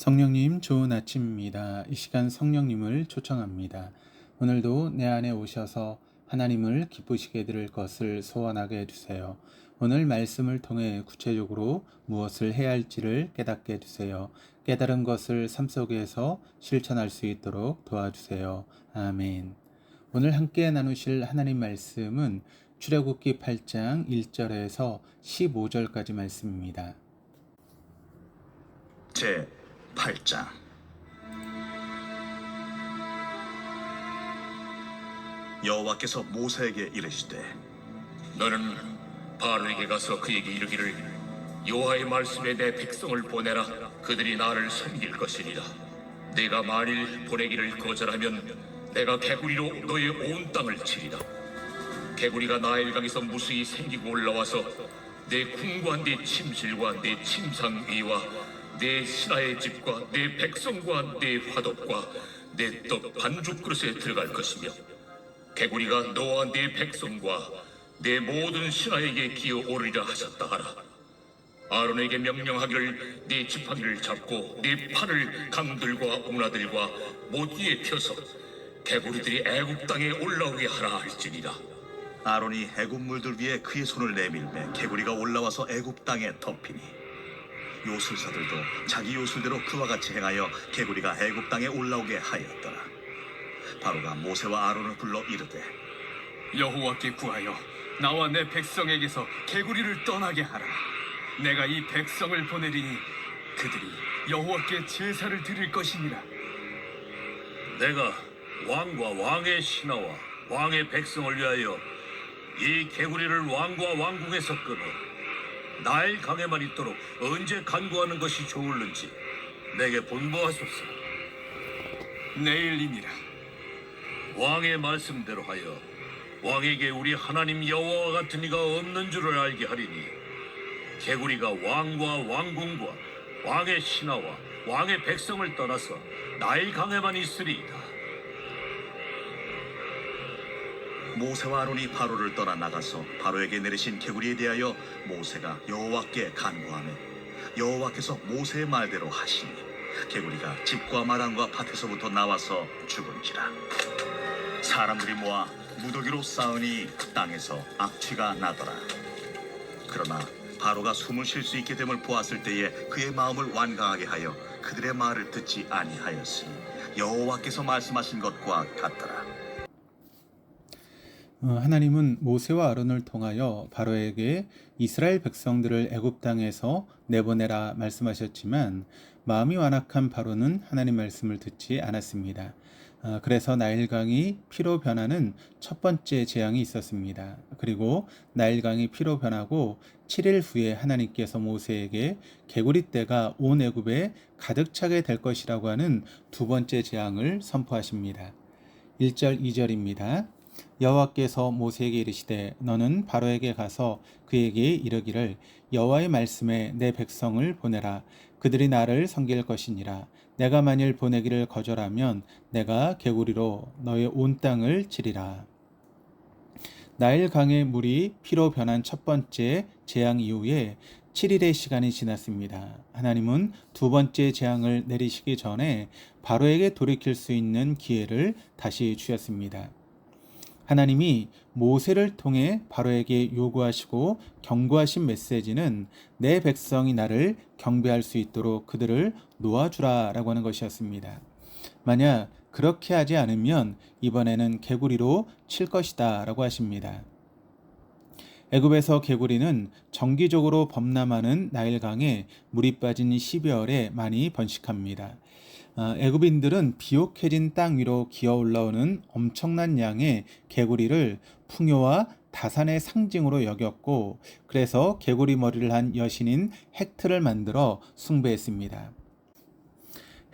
성령님 좋은 아침입니다. 이 시간 성령님을 초청합니다. 오늘도 내 안에 오셔서 하나님을 기쁘시게 드릴 것을 소원하게 해주세요. 오늘 말씀을 통해 구체적으로 무엇을 해야 할지를 깨닫게 해주세요. 깨달은 것을 삶 속에서 실천할 수 있도록 도와주세요. 아멘. 오늘 함께 나누실 하나님 말씀은 출애굽기 8장 1절에서 15절까지 말씀입니다. 제 8장. 여호와께서 모세에게 이르시되 너는 바로에게 가서 그에게 이르기를 여호와의 말씀에 내 백성을 보내라. 그들이 나를 섬길 것이니라. 내가 만일 보내기를 거절하면 내가 개구리로 너의 온 땅을 치리라. 개구리가 나일강에서 무수히 생기고 올라와서 내 궁과 내 침실과 내 침상 위와 내 신하의 집과 내 백성과 내 화덕과 내 떡 반죽 그릇에 들어갈 것이며 개구리가 너와 네 백성과 내 모든 신하에게 기어 오르리라 하셨다 하라. 아론에게 명령하기를 네 지팡이를 잡고 네 팔을 강들과 운하들과 못 위에 펴서 개구리들이 애굽 땅에 올라오게 하라 할지니라. 아론이 애굽 물들 위에 그의 손을 내밀매 개구리가 올라와서 애굽 땅에 덮이니 요술사들도 자기 요술대로 그와 같이 행하여 개구리가 애굽 땅에 올라오게 하였더라 바로가 모세와 아론을 불러 이르되 여호와께 구하여 나와 내 백성에게서 개구리를 떠나게 하라. 내가 이 백성을 보내리니 그들이 여호와께 제사를 드릴 것이니라. 내가 왕과 왕의 신하와 왕의 백성을 위하여 이 개구리를 왕과 왕궁에서 끊어 나일 강에만 있도록 언제 간구하는 것이 좋을는지 내게 분부하소서. 내일이니라. 왕의 말씀대로 하여 왕에게 우리 하나님 여호와 같은 이가 없는 줄을 알게 하리니 개구리가 왕과 왕궁과 왕의 신하와 왕의 백성을 떠나서 나일 강에만 있으리이다. 모세와 아론이 바로를 떠나 나가서 바로에게 내리신 개구리에 대하여 모세가 여호와께 간구하며 여호와께서 모세의 말대로 하시니 개구리가 집과 마당과 밭에서부터 나와서 죽은지라. 사람들이 모아 무더기로 싸우니 땅에서 악취가 나더라. 그러나 바로가 숨을 쉴 수 있게 됨을 보았을 때에 그의 마음을 완강하게 하여 그들의 말을 듣지 아니하였으니 여호와께서 말씀하신 것과 같더라. 어, 하나님은 모세와 아론을 통하여 바로에게 이스라엘 백성들을 애굽 땅에서 내보내라 말씀하셨지만 마음이 완악한 바로는 하나님 말씀을 듣지 않았습니다. 어, 그래서 나일강이 피로 변하는 첫 번째 재앙이 있었습니다. 그리고 나일강이 피로 변하고 7일 후에 하나님께서 모세에게 개구리 떼가 온 애굽에 가득 차게 될 것이라고 하는 두 번째 재앙을 선포하십니다. 1절 2절입니다. 여호와께서 모세에게 이르시되 너는 바로에게 가서 그에게 이르기를 여호와의 말씀에 내 백성을 보내라 그들이 나를 섬길 것이니라 내가 만일 보내기를 거절하면 내가 개구리로 너의 온 땅을 치리라 나일 강의 물이 피로 변한 첫 번째 재앙 이후에 7일의 시간이 지났습니다. 하나님은 두 번째 재앙을 내리시기 전에 바로에게 돌이킬 수 있는 기회를 다시 주셨습니다. 하나님이 모세를 통해 바로에게 요구하시고 경고하신 메시지는 내 백성이 나를 경배할 수 있도록 그들을 놓아주라 라고 하는 것이었습니다. 만약 그렇게 하지 않으면 이번에는 개구리로 칠 것이다 라고 하십니다. 애굽에서 개구리는 정기적으로 범람하는 나일강에 물이 빠진 12월에 많이 번식합니다. 어, 애굽인들은 비옥해진 땅 위로 기어 올라오는 엄청난 양의 개구리를 풍요와 다산의 상징으로 여겼고 그래서 개구리 머리를 한 여신인 헥트를 만들어 숭배했습니다.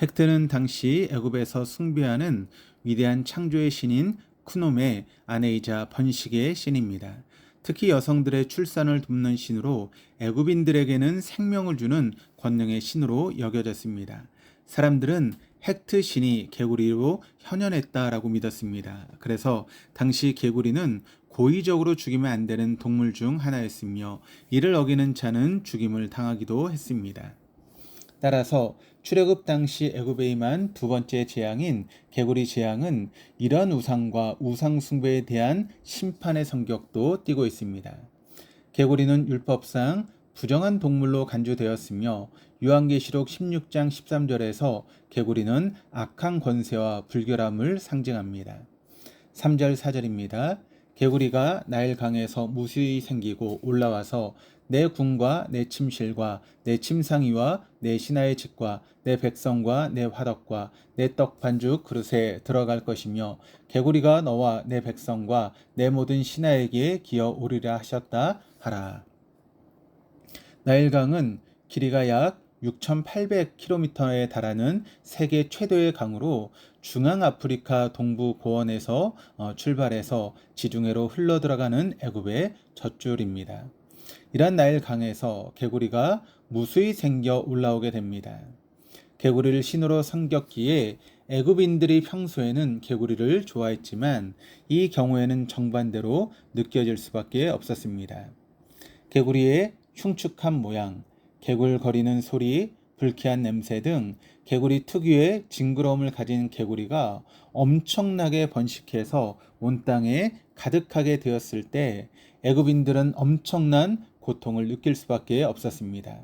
헥트는 당시 애굽에서 숭배하는 위대한 창조의 신인 쿠놈의 아내이자 번식의 신입니다. 특히 여성들의 출산을 돕는 신으로 애굽인들에게는 생명을 주는 권능의 신으로 여겨졌습니다. 사람들은 헥트 신이 개구리로 현현했다라고 믿었습니다. 그래서 당시 개구리는 고의적으로 죽이면 안 되는 동물 중 하나였으며 이를 어기는 자는 죽임을 당하기도 했습니다. 따라서 출애굽 당시 애굽에 임한 두 번째 재앙인 개구리 재앙은 이런 우상과 우상 숭배에 대한 심판의 성격도 띠고 있습니다. 개구리는 율법상 부정한 동물로 간주되었으며 요한계시록 16장 13절에서 개구리는 악한 권세와 불결함을 상징합니다. 3절 4절입니다. 개구리가 나일강에서 무수히 생기고 올라와서 내 궁과 내 침실과 내 침상이와 내 신하의 집과 내 백성과 내 화덕과 내 떡 반죽 그릇에 들어갈 것이며 개구리가 너와 내 백성과 내 모든 신하에게 기어 오리라 하셨다 하라. 나일강은 길이가 약 6,800km에 달하는 세계 최대의 강으로 중앙 아프리카 동부 고원에서 어, 출발해서 지중해로 흘러 들어가는 애굽의 젖줄입니다. 이란 나일 강에서 개구리가 무수히 생겨 올라오게 됩니다. 개구리를 신으로 섬겼기에 애굽인들이 평소에는 개구리를 좋아했지만 이 경우에는 정반대로 느껴질 수밖에 없었습니다. 개구리의 흉측한 모양, 개굴거리는 소리, 불쾌한 냄새 등 개구리 특유의 징그러움을 가진 개구리가 엄청나게 번식해서 온 땅에 가득하게 되었을 때 애굽인들은 엄청난 고통을 느낄 수밖에 없었습니다.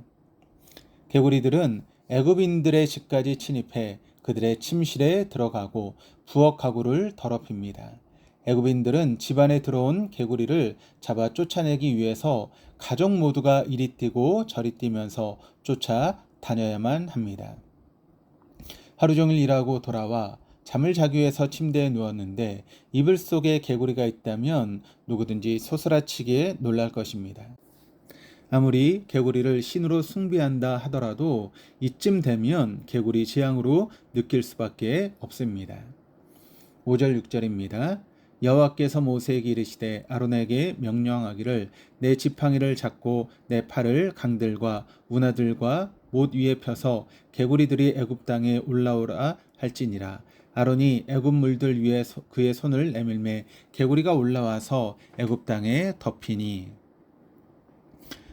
개구리들은 애굽인들의 집까지 침입해 그들의 침실에 들어가고 부엌 가구를 더럽힙니다. 애굽인들은 집안에 들어온 개구리를 잡아 쫓아내기 위해서 가족 모두가 이리 뛰고 저리 뛰면서 쫓아 다녀야만 합니다. 하루 종일 일하고 돌아와 잠을 자기 위해서 침대에 누웠는데 이불 속에 개구리가 있다면 누구든지 소스라치게 놀랄 것입니다. 아무리 개구리를 신으로 숭배한다 하더라도 이쯤 되면 개구리 재앙으로 느낄 수밖에 없습니다. 5절 6절입니다. 여호와께서 모세에게 이르시되 아론에게 명령하기를 내 지팡이를 잡고 내 팔을 강들과 운하들과 못 위에 펴서 개구리들이 애굽 땅에 올라오라 할지니라. 아론이 애굽 물들 위에 소- 그의 손을 내밀매 개구리가 올라와서 애굽 땅에 덮이니.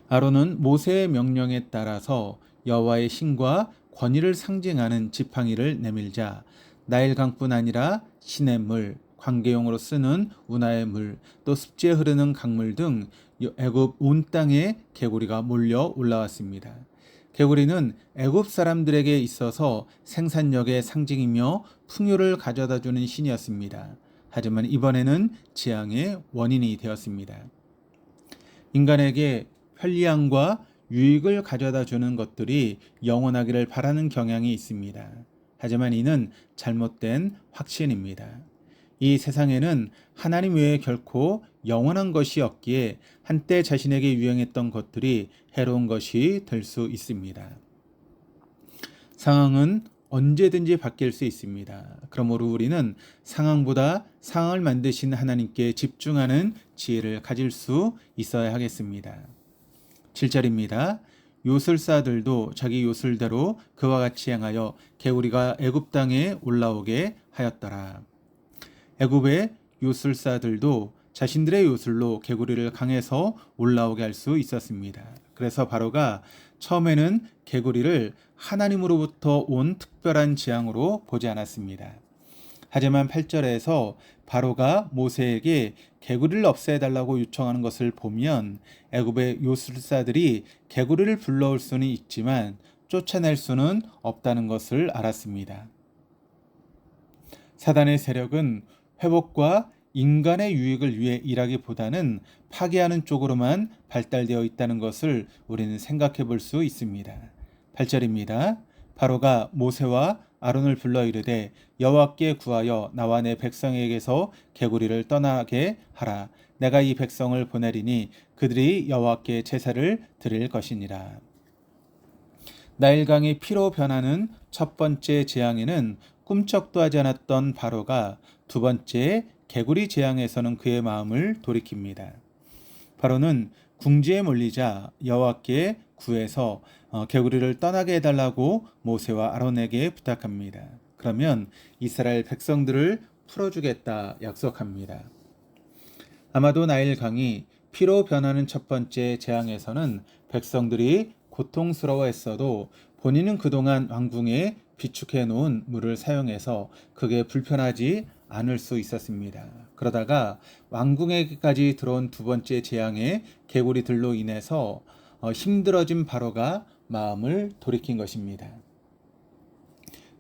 아론은 모세의 명령에 따라서 여호와의 신과 권위를 상징하는 지팡이를 내밀자 나일강뿐 아니라 시냇물, 관계용으로 쓰는 운하의 물, 또 습지에 흐르는 강물 등 애굽 온 땅에 개구리가 몰려 올라왔습니다. 개구리는 애굽 사람들에게 있어서 생산력의 상징이며 풍요를 가져다 주는 신이었습니다. 하지만 이번에는 재앙의 원인이 되었습니다. 인간에게 편리함과 유익을 가져다 주는 것들이 영원하기를 바라는 경향이 있습니다. 하지만 이는 잘못된 확신입니다. 이 세상에는 하나님 외에 결코 영원한 것이 없기에 한때 자신에게 유행했던 것들이 해로운 것이 될 수 있습니다. 상황은 언제든지 바뀔 수 있습니다. 그러므로 우리는 상황보다 상황을 만드신 하나님께 집중하는 지혜를 가질 수 있어야 하겠습니다. 7절입니다. 요술사들도 자기 요술대로 그와 같이 행하여 개구리가 애굽 땅에 올라오게 하였더라. 애굽의 요술사들도 자신들의 요술로 개구리를 강에서 올라오게 할 수 있었습니다. 그래서 바로가 처음에는 개구리를 하나님으로부터 온 특별한 재앙으로 보지 않았습니다. 하지만 8절에서 바로가 모세에게 개구리를 없애달라고 요청하는 것을 보면 애굽의 요술사들이 개구리를 불러올 수는 있지만 쫓아낼 수는 없다는 것을 알았습니다. 사단의 세력은 회복과 인간의 유익을 위해 일하기보다는 파괴하는 쪽으로만 발달되어 있다는 것을 우리는 생각해 볼 수 있습니다. 8절입니다. 바로가 모세와 아론을 불러 이르되 여호와께 구하여 나와 내 백성에게서 개구리를 떠나게 하라. 내가 이 백성을 보내리니 그들이 여호와께 제사를 드릴 것이니라. 나일강이 피로 변하는 첫 번째 재앙에는 꿈쩍도 하지 않았던 바로가 두 번째 개구리 재앙에서는 그의 마음을 돌이킵니다. 바로는 궁지에 몰리자 여호와께 구해서 어, 개구리를 떠나게 해달라고 모세와 아론에게 부탁합니다. 그러면 이스라엘 백성들을 풀어주겠다 약속합니다. 아마도 나일강이 피로 변하는 첫 번째 재앙에서는 백성들이 고통스러워했어도 본인은 그동안 왕궁에 비축해 놓은 물을 사용해서 그게 불편하지 않을 수 있었습니다. 그러다가 왕궁에까지 들어온 두 번째 재앙의 개구리들로 인해서 어, 힘들어진 바로가 마음을 돌이킨 것입니다.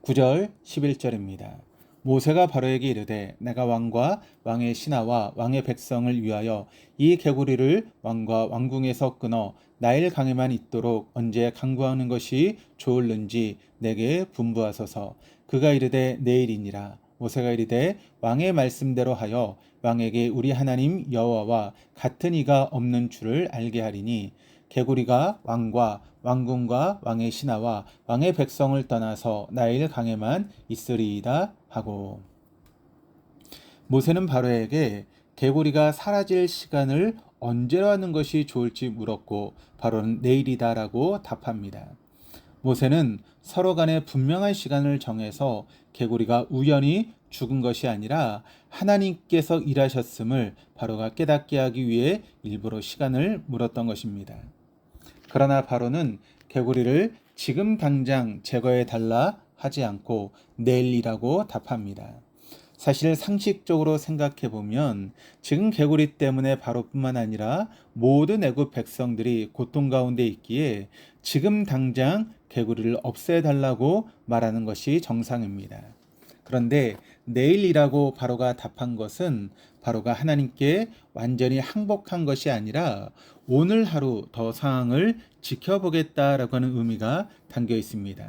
9절 11절입니다. 모세가 바로에게 이르되 내가 왕과 왕의 신하와 왕의 백성을 위하여 이 개구리를 왕과 왕궁에서 끊어 나일 강에만 있도록 언제 강구하는 것이 좋을는지 내게 분부하소서 그가 이르되 내일이니라 모세가 이르되 왕의 말씀대로 하여 왕에게 우리 하나님 여호와와 같은 이가 없는 줄을 알게 하리니 개구리가 왕과 왕궁과 왕의 신하와 왕의 백성을 떠나서 나일 강에만 있으리이다 하고 모세는 바로에게 개구리가 사라질 시간을 언제로 하는 것이 좋을지 물었고 바로는 내일이다라고 답합니다. 모세는 서로 간에 분명한 시간을 정해서 개구리가 우연히 죽은 것이 아니라 하나님께서 일하셨음을 바로가 깨닫게 하기 위해 일부러 시간을 물었던 것입니다. 그러나 바로는 개구리를 지금 당장 제거해 달라 하지 않고 내일이라고 답합니다. 사실 상식적으로 생각해 보면 지금 개구리 때문에 바로뿐만 아니라 모든 애굽 백성들이 고통 가운데 있기에 지금 당장 개구리를 없애 달라고 말하는 것이 정상입니다. 그런데 내일이라고 바로가 답한 것은 바로가 하나님께 완전히 항복한 것이 아니라 오늘 하루 더 상황을 지켜보겠다라고 하는 의미가 담겨 있습니다.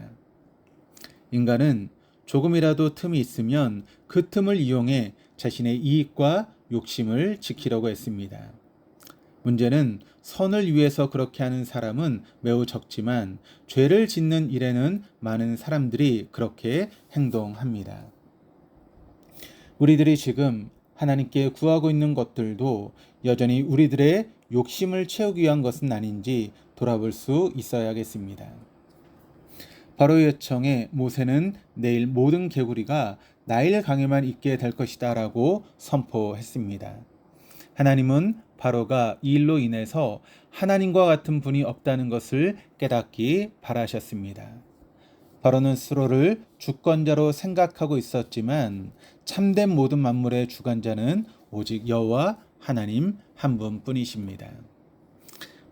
인간은 조금이라도 틈이 있으면 그 틈을 이용해 자신의 이익과 욕심을 지키려고 했습니다. 문제는 선을 위해서 그렇게 하는 사람은 매우 적지만 죄를 짓는 일에는 많은 사람들이 그렇게 행동합니다. 우리들이 지금 하나님께 구하고 있는 것들도 여전히 우리들의 욕심을 채우기 위한 것은 아닌지 돌아볼 수 있어야겠습니다. 바로 요청에 모세는 내일 모든 개구리가 나일 강에만 있게 될 것이다라고 선포했습니다. 하나님은 바로가 이 일로 인해서 하나님과 같은 분이 없다는 것을 깨닫기 바라셨습니다. 바로는 스스로를 주권자로 생각하고 있었지만 참된 모든 만물의 주관자는 오직 여호와 하나님 한 분뿐이십니다.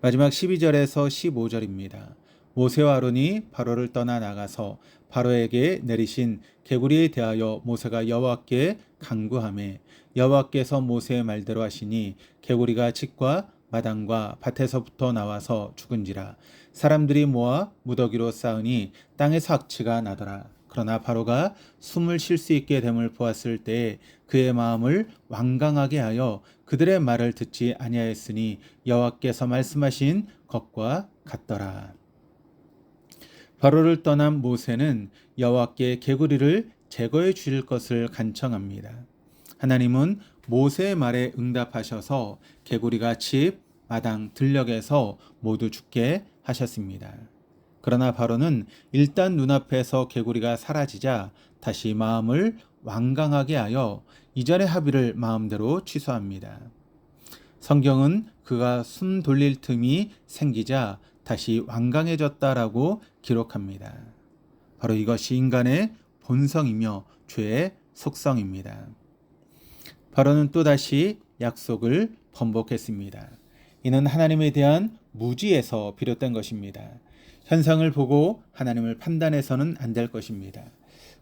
마지막 12절에서 15절입니다. 모세와 아론이 바로를 떠나 나가서 바로에게 내리신 개구리에 대하여 모세가 여호와께 간구하매 여호와께서 모세의 말대로 하시니 개구리가 집과 마당과 밭에서부터 나와서 죽은지라 사람들이 모아 무더기로 쌓으니 땅에서 악취가 나더라 그러나 바로가 숨을 쉴 수 있게 됨을 보았을 때 그의 마음을 완강하게 하여 그들의 말을 듣지 아니하였으니 여호와께서 말씀하신 것과 같더라. 바로를 떠난 모세는 여호와께 개구리를 제거해 주실 것을 간청합니다. 하나님은 모세의 말에 응답하셔서 개구리가 집, 마당, 들녘에서 모두 죽게 하셨습니다. 그러나 바로는 일단 눈앞에서 개구리가 사라지자 다시 마음을 완강하게 하여 이전의 합의를 마음대로 취소합니다. 성경은 그가 숨 돌릴 틈이 생기자 다시 완강해졌다라고 기록합니다. 바로 이것이 인간의 본성이며 죄의 속성입니다. 바로는 또다시 약속을 번복했습니다. 이는 하나님에 대한 무지에서 비롯된 것입니다. 현상을 보고 하나님을 판단해서는 안 될 것입니다.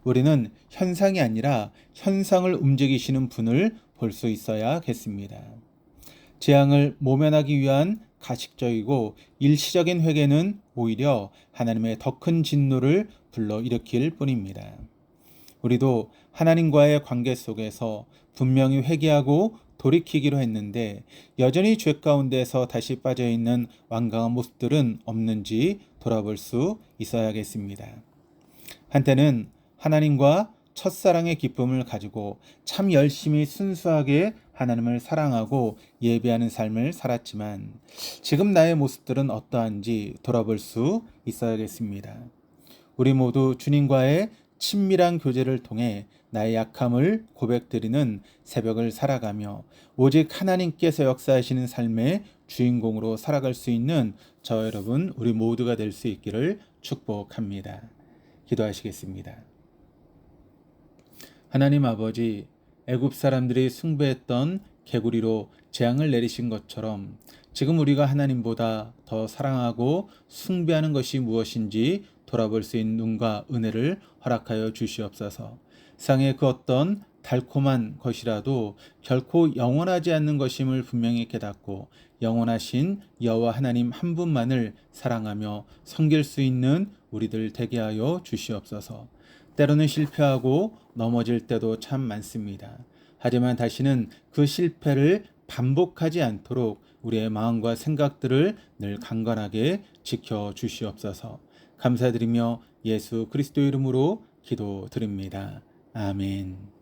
우리는 현상이 아니라 현상을 움직이시는 분을 볼 수 있어야겠습니다. 재앙을 모면하기 위한 가식적이고 일시적인 회개는 오히려 하나님의 더 큰 진노를 불러 일으킬 뿐입니다. 우리도 하나님과의 관계 속에서 분명히 회개하고 돌이키기로 했는데 여전히 죄 가운데서 다시 빠져 있는 완강한 모습들은 없는지 돌아볼 수 있어야겠습니다. 한때는 하나님과 첫사랑의 기쁨을 가지고 참 열심히 순수하게 하나님을 사랑하고 예배하는 삶을 살았지만 지금 나의 모습들은 어떠한지 돌아볼 수 있어야겠습니다. 우리 모두 주님과의 친밀한 교제를 통해 나의 약함을 고백드리는 새벽을 살아가며 오직 하나님께서 역사하시는 삶의 주인공으로 살아갈 수 있는 저 여러분 우리 모두가 될 수 있기를 축복합니다. 기도하시겠습니다. 하나님 아버지, 애굽 사람들이 숭배했던 개구리로 재앙을 내리신 것처럼 지금 우리가 하나님보다 더 사랑하고 숭배하는 것이 무엇인지 돌아볼 수 있는 눈과 은혜를 허락하여 주시옵소서. 상의 그 어떤 달콤한 것이라도 결코 영원하지 않는 것임을 분명히 깨닫고 영원하신 여호와 하나님 한 분만을 사랑하며 섬길 수 있는 우리들 되게 하여 주시옵소서. 때로는 실패하고 넘어질 때도 참 많습니다. 하지만 다시는 그 실패를 반복하지 않도록 우리의 마음과 생각들을 늘 강건하게 지켜 주시옵소서. 감사드리며 예수 그리스도 이름으로 기도드립니다. 아멘.